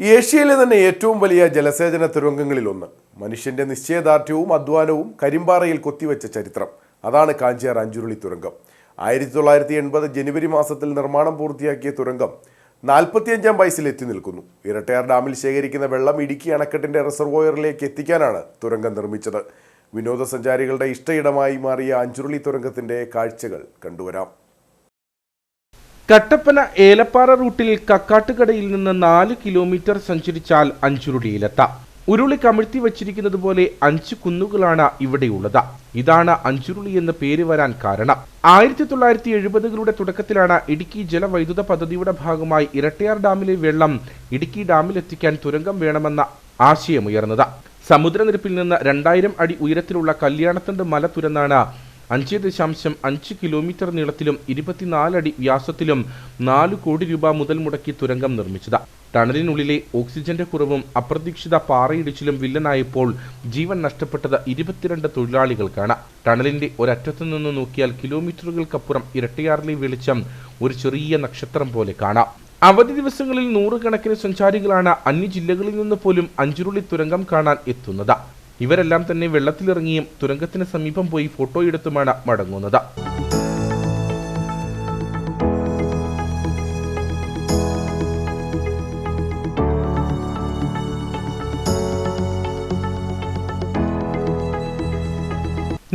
ഏഷ്യയിലെ തന്നെ ഏറ്റവും വലിയ ജലസേചന തുരങ്കങ്ങളിലൊന്ന്. മനുഷ്യന്റെ നിശ്ചയദാർഢ്യവും അധ്വാനവും കരിമ്പാറയിൽ കൊത്തിവെച്ച ചരിത്രം. അതാണ് കാഞ്ചിയാർ അഞ്ചുരുളി തുരങ്കം. ആയിരത്തി തൊള്ളായിരത്തി എൺപത് ജനുവരി മാസത്തിൽ നിർമ്മാണം പൂർത്തിയാക്കിയ തുരങ്കം നാൽപ്പത്തിയഞ്ചാം വയസ്സിൽ എത്തി നിൽക്കുന്നു. ഇരട്ടയാർ ഡാമിൽ ശേഖരിക്കുന്ന വെള്ളം ഇടുക്കി അണക്കെട്ടിന്റെ റിസർവോയറിലേക്ക് എത്തിക്കാനാണ് തുരങ്കം നിർമ്മിച്ചത്. വിനോദസഞ്ചാരികളുടെ ഇഷ്ടയിടമായി മാറിയ അഞ്ചുരുളി തുരങ്കത്തിന്റെ കാഴ്ചകൾ കണ്ടുവരാം. കട്ടപ്പന ഏലപ്പാറ റൂട്ടിൽ കക്കാട്ടുകടയിൽ നിന്ന് നാല് കിലോമീറ്റർ സഞ്ചരിച്ചാൽ അഞ്ചുരുളിയിലെത്താം ഉരുളി കമിഴ്ത്തി വച്ചിരിക്കുന്നത് പോലെ അഞ്ച് കുന്നുകളാണ് ഇവിടെയുള്ളത്. ഇതാണ് അഞ്ചുരുളി എന്ന പേര് വരാൻ കാരണം. ആയിരത്തി തൊള്ളായിരത്തി എഴുപതുകളുടെ തുടക്കത്തിലാണ് ഇടുക്കി ജലവൈദ്യുത പദ്ധതിയുടെ ഭാഗമായി ഇരട്ടയാർ ഡാമിലെ വെള്ളം ഇടുക്കി ഡാമിലെത്തിക്കാൻ തുരങ്കം വേണമെന്ന ആശയമുയർന്നത്. സമുദ്രനിരപ്പിൽ നിന്ന് രണ്ടായിരം അടി ഉയരത്തിലുള്ള കല്യാണത്തണ്ട് മല തുരന്നാണ് അഞ്ച് ദശാംശം അഞ്ച് കിലോമീറ്റർ നീളത്തിലും ഇരുപത്തിനാലടി വ്യാസത്തിലും നാല് കോടി രൂപ മുതൽ മുടക്കി തുരങ്കം നിർമ്മിച്ചത്. ടണലിനുള്ളിലെ ഓക്സിജന്റെ കുറവും അപ്രതീക്ഷിത പാറയിടിച്ചിലും വില്ലനായപ്പോൾ ജീവൻ നഷ്ടപ്പെട്ടത് ഇരുപത്തിരണ്ട് തൊഴിലാളികൾക്കാണ്. ടണലിന്റെ ഒരറ്റത്തു നിന്ന് നോക്കിയാൽ കിലോമീറ്ററുകൾക്കപ്പുറം ഇരട്ടയാറിലെ വെളിച്ചം ഒരു ചെറിയ നക്ഷത്രം പോലെ കാണാം. അവധി ദിവസങ്ങളിൽ നൂറുകണക്കിന് സഞ്ചാരികളാണ് അന്യ ജില്ലകളിൽ നിന്ന് പോലും അഞ്ചുരുളി തുരങ്കം കാണാൻ എത്തുന്നത്. ഇവരെല്ലാം തന്നെ വെള്ളത്തിലിറങ്ങിയും തുരങ്കത്തിന് സമീപം പോയി ഫോട്ടോ ഫോട്ടോയെടുത്തുമാണ് മടങ്ങുന്നത്.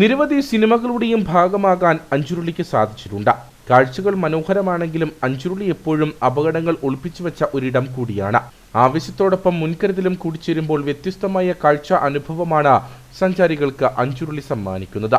നിരവധി സിനിമകളുടെയും ഭാഗമാകാൻ അഞ്ചുരുളിക്ക് സാധിച്ചിട്ടുണ്ട്. കാഴ്ചകൾ മനോഹരമാണെങ്കിലും അഞ്ചുരുളി എപ്പോഴും അപകടങ്ങൾ ഒളിപ്പിച്ചു വെച്ച ഒരിടം കൂടിയാണ്. ആവശ്യത്തോടൊപ്പം മുൻകരുതലും കൂടിച്ചേരുമ്പോൾ വ്യത്യസ്തമായ കാഴ്ച അനുഭവമാണ് സഞ്ചാരികൾക്ക് അഞ്ചുരുളി സമ്മാനിക്കുന്നത്.